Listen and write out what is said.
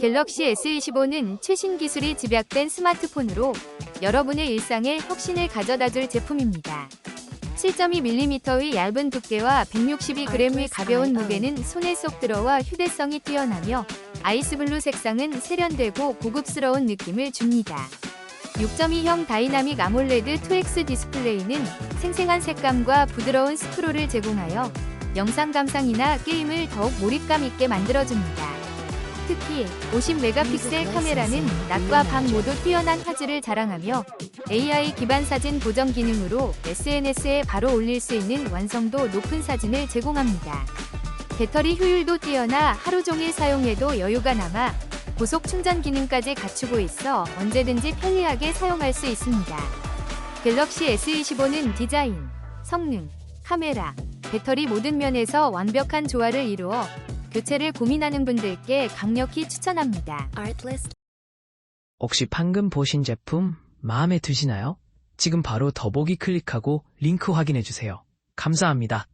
갤럭시 S25는 최신 기술이 집약된 스마트폰으로 여러분의 일상에 혁신을 가져다 줄 제품입니다. 7.2mm의 얇은 두께와 162g의 가벼운 무게는 손에 쏙 들어와 휴대성이 뛰어나며 아이스블루 색상은 세련되고 고급스러운 느낌을 줍니다. 6.2형 다이나믹 아몰레드 2X 디스플레이는 생생한 색감과 부드러운 스크롤을 제공하여 영상 감상이나 게임을 더욱 몰입감 있게 만들어줍니다. 특히 50메가픽셀 카메라는 낮과 밤 모두 뛰어난 화질을 자랑하며 AI 기반 사진 보정 기능으로 SNS에 바로 올릴 수 있는 완성도 높은 사진을 제공합니다. 배터리 효율도 뛰어나 하루 종일 사용해도 여유가 남아 고속 충전 기능까지 갖추고 있어 언제든지 편리하게 사용할 수 있습니다. 갤럭시 S25는 디자인, 성능, 카메라, 배터리 모든 면에서 완벽한 조화를 이루어 교체를 고민하는 분들께 강력히 추천합니다. 혹시 방금 보신 제품 마음에 드시나요? 지금 바로 더보기 클릭하고 링크 확인해 주세요. 감사합니다.